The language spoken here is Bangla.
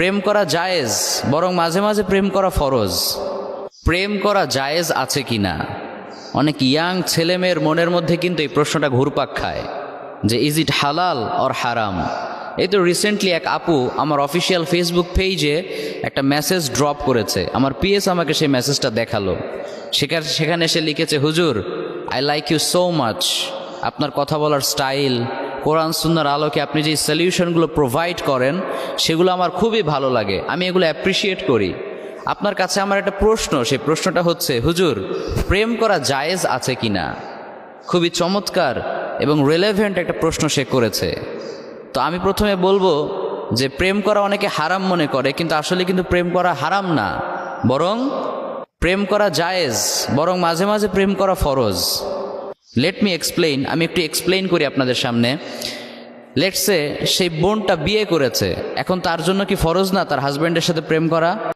প্রেম করা জায়েজ, বরং মাঝে মাঝে প্রেম করা ফরজ। প্রেম করা জায়েজ আছে কি না? অনেক ইয়াং ছেলেমেয়ের মনের মধ্যে কিন্তু এই প্রশ্নটা ঘুরপাক খায়, যে ইজ ইট হালাল অর হারাম এই তো রিসেন্টলি এক আপু আমার অফিসিয়াল ফেসবুক পেজে একটা মেসেজ ড্রপ করেছে। আমার পিএস আমাকে সেই মেসেজটা দেখাল। সেখানে সেখানে সে লিখেছে, হুজুর I like you so much আপনার কথা বলার স্টাইল কোরআন সুন্নার আলোকে আপনি যে সলিউশনগুলো প্রোভাইড করেন, সেগুলো আমার খুবই ভালো লাগে। আমি এগুলো অ্যাপ্রিসিয়েট করি। আপনার কাছে আমার একটা প্রশ্ন, সেই প্রশ্নটা হচ্ছে, হুজুর, প্রেম করা জায়েজ আছে কি না খুবই চমৎকার এবং রেলেভেন্ট একটা প্রশ্ন সে করেছে। তো আমি প্রথমে বলব যে, প্রেম করা অনেকে হারাম মনে করে, কিন্তু আসলে কিন্তু প্রেম করা হারাম না। বরং, প্রেম করা জায়েজ, বরং মাঝে মাঝে প্রেম করা ফরজ। লেট মি এক্সপ্লেইন আমি একটু এক্সপ্লেইন করি আপনাদের সামনে। লেটসে সেই বোনটা বিয়ে করেছে। এখন তার জন্য কি ফরজ না? তার হাজব্যান্ডের সাথে প্রেম করা?